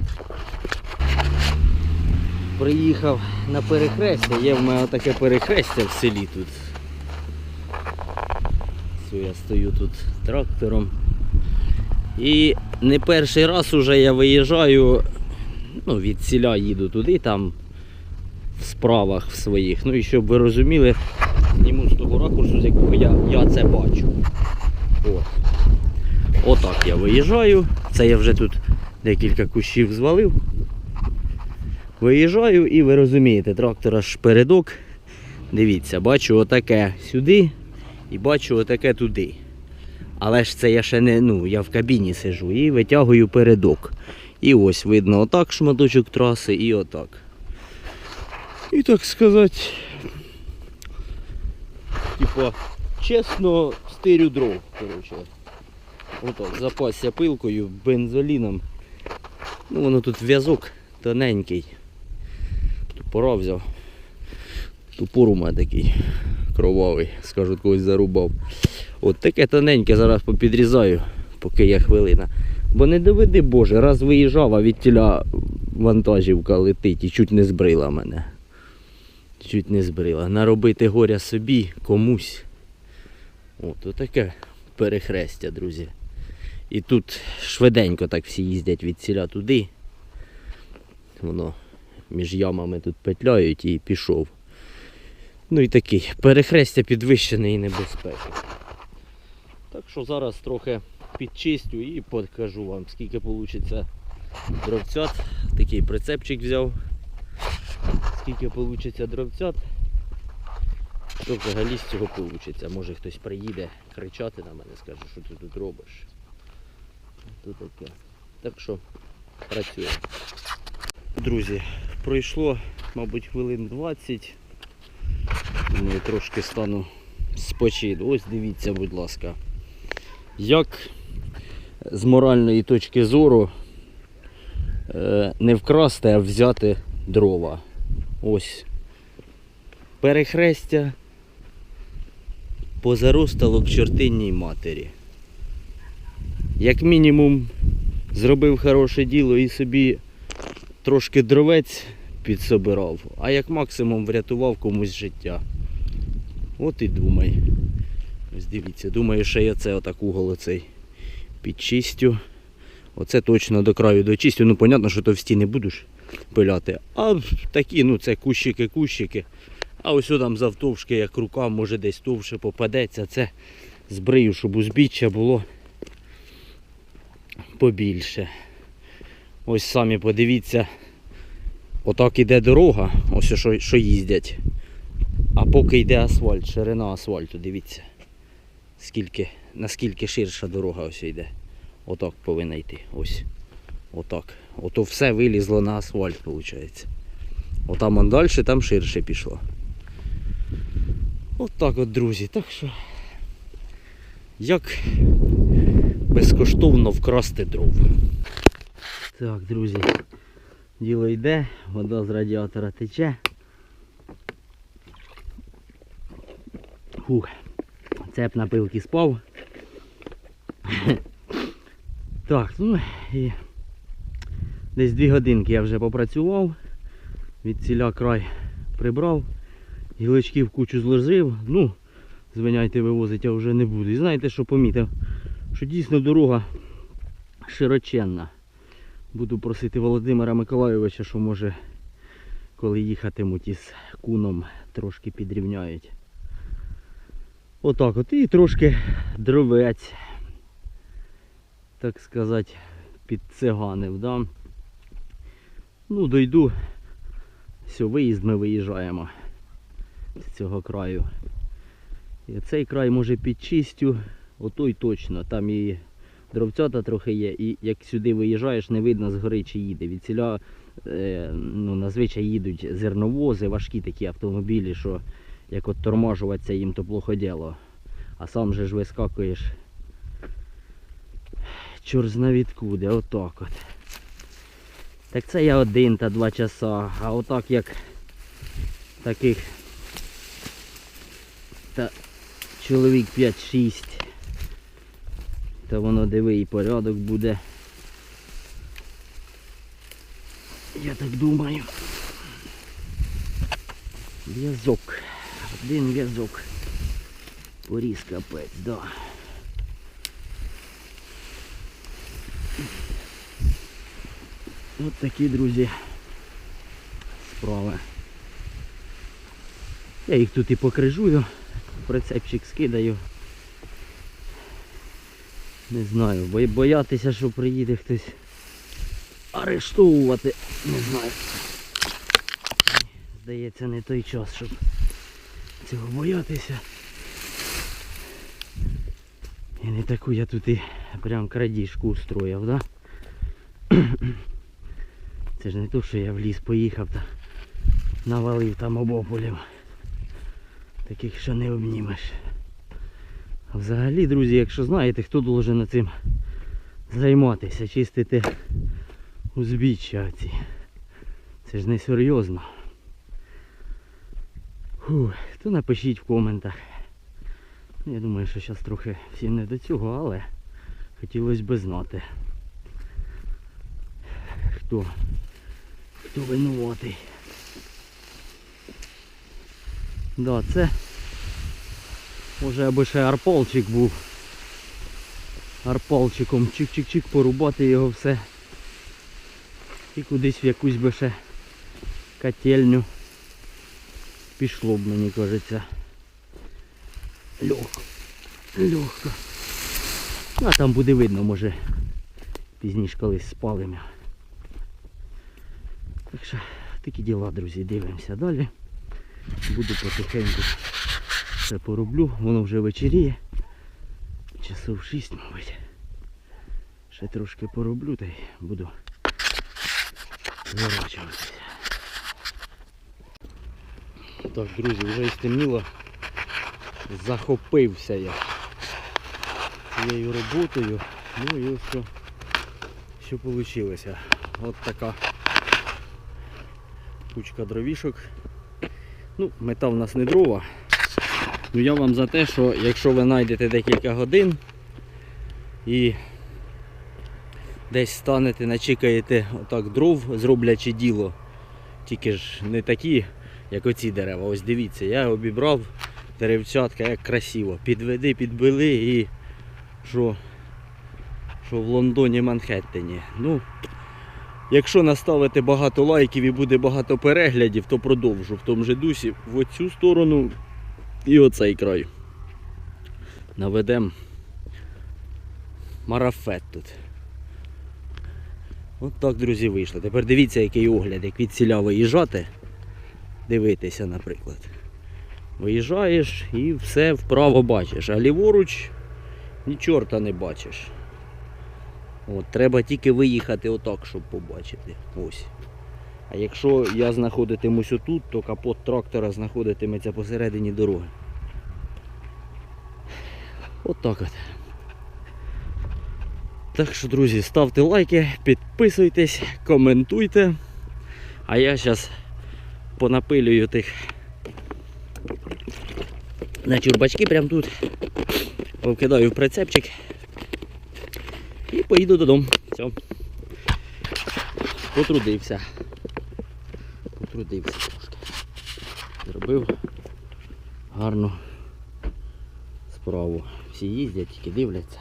Привіт! Приїхав на перехрестя, є в мене таке перехрестя в селі тут. Все, я стою тут трактором. І не перший раз уже я виїжджаю, ну, від селя їду туди, там в справах в своїх. Ну і щоб ви розуміли, зніму з того ракурсу, з якого я, я це бачу. От. Отак я виїжджаю. Це я вже тут декілька кущів звалив. Виїжджаю і ви розумієте, трактор аж передок. Дивіться, бачу отаке сюди і бачу отаке туди. Але ж це я ще не, ну, я в кабіні сижу і витягую передок. І ось видно отак шматочок траси і отак. І так сказати, типа, чесно, стирю дров, коротше. Отак, запасся пилкою, бензоліном. Ну воно тут в'язок тоненький. Топора взяв. Топор у мене такий кровавий, скажуть, когось зарубав. От таке тоненьке зараз попідрізаю, поки є хвилина. Бо не доведи Боже, раз виїжджав, а від тіля вантажівка летить і чуть не збрила мене. Чуть не збрила. Наробити горя собі, комусь. От отаке перехрестя, друзі. І тут швиденько так всі їздять від ціля туди. Воно між ямами тут петляють і пішов. Ну і такий перехрестя підвищеної небезпеки. Так що зараз трохи підчистю і покажу вам, скільки вийде дровцят. Такий прицепчик взяв. Скільки вийде дровцят. Що взагалі з цього вийде? Може хтось приїде кричати на мене, скаже, що ти тут робиш. То таке. Так що працюємо. Друзі, пройшло, мабуть, хвилин 20. Думаю, трошки стану спочити. Ось дивіться, будь ласка. Як з моральної точки зору е, не вкрасти, а взяти дрова. Ось. Перехрестя позаростало к чортинній матері. Як мінімум зробив хороше діло і собі трошки дровець підсобирав, а як максимум врятував комусь життя. От і думай. Ось дивіться, думаю, що я це отак угол оцей підчистю. Оце точно до краю дочистю. Ну, понятно, що то в стіни будеш пиляти. А такі, ну це кущики-кущики. А ось там завтовшки, як рука, може десь товше попадеться. Це збрию, щоб узбіччя було побільше. Ось самі подивіться, отак іде дорога, ось що, що їздять. А поки йде асфальт, ширина асфальту, дивіться, скільки, наскільки ширша дорога ось йде. Отак повинна йти. Ось. Отак. Ото все вилізло на асфальт, виходить. Отам он далі, там ширше пішло. Отак от, друзі. Так що як безкоштовно вкрасти дров. Так, друзі, діло йде, вода з радіатора тече. Фух, цеп на пилки спав. Так, ну і десь дві годинки я вже попрацював, від ціля край прибрав, гілочки в кучу зложив, ну, звиняйте, вивозити я вже не буду. І знаєте, що помітив? Що дійсно дорога широченна. Буду просити Володимира Миколайовича, що може, коли їхатимуть із куном, трошки підрівняють. Отак от і трошки дровець, так сказати, підциганив, да? Ну, дойду. Все, виїзд ми виїжджаємо з цього краю. І цей край може підчистю, отой точно, там і дровцята трохи є, і як сюди виїжджаєш, не видно згори чи їде. Від ціля е, ну, назвичай їдуть зерновози, важкі такі автомобілі, що як от торможуватися їм то плохо діло. А сам же ж вискакуєш. Чор зна відкуди, отак от. Так це я один та два часа, а отак як таких та чоловік 5-6, то воно диви і порядок буде. Я так думаю. В'язок. Один в'язок. Поріз капець, да. От такі, друзі, справи. Я їх тут і покрижую, прицепчик скидаю. Не знаю, бо боятися, що приїде хтось арештовувати. Не знаю. Здається, не той час, щоб цього боятися. І не таку я тут і прям крадіжку устроїв, да? Це ж не то, що я в ліс поїхав та навалив там обополів. Таких що не обнімеш. А взагалі, друзі, якщо знаєте, хто должен цим займатися, чистити узбіччя ці. Це ж не серйозно. Фух, то напишіть в коментах. Я думаю, що зараз трохи всім не до цього, але хотілося б знати. Хто? Хто винуватий? Да, це може аби ще арпалчик був. Арпалчиком чик-чик-чик порубати його все. І кудись в якусь би ще котельню пішло б, мені кажеться. Легко. Легко. Ну, А там буде видно, може пізніше колись спалимо. Так що такі діла, друзі, дивимося далі. Буду потихеньку все пороблю, воно вже вечеріє. Часов 6, мабуть. Ще трошки пороблю та й буду зворачуватися. Так, друзі, вже і стемніло. Захопився я цією роботою. Ну і ось що, що вийшло. От така кучка дровішок. Ну, мета в нас не дрова. Ну я вам за те, що якщо ви знайдете декілька годин і десь станете, начикаєте отак дров, зроблячи діло, тільки ж не такі, як оці дерева. Ось дивіться, я обібрав деревцятка, як красиво. Підведи, підбили і що, що в Лондоні Манхеттені. Ну, Якщо наставити багато лайків і буде багато переглядів, то продовжу в тому же дусі в оцю сторону і оцей край. Наведемо марафет тут. От так, друзі, вийшло. Тепер дивіться, який огляд, як від ціля виїжджати. Дивитися, наприклад. Виїжджаєш і все вправо бачиш, а ліворуч ні чорта не бачиш. От, треба тільки виїхати отак, щоб побачити. Ось. А якщо я знаходитимусь отут, то капот трактора знаходитиметься посередині дороги. От так от. Так що, друзі, ставте лайки, підписуйтесь, коментуйте. А я зараз понапилюю тих на чурбачки прямо тут. Повкидаю в прицепчик і поїду додому. Все. Потрудився. Потрудився трошки. Зробив гарну справу. Всі їздять, тільки дивляться.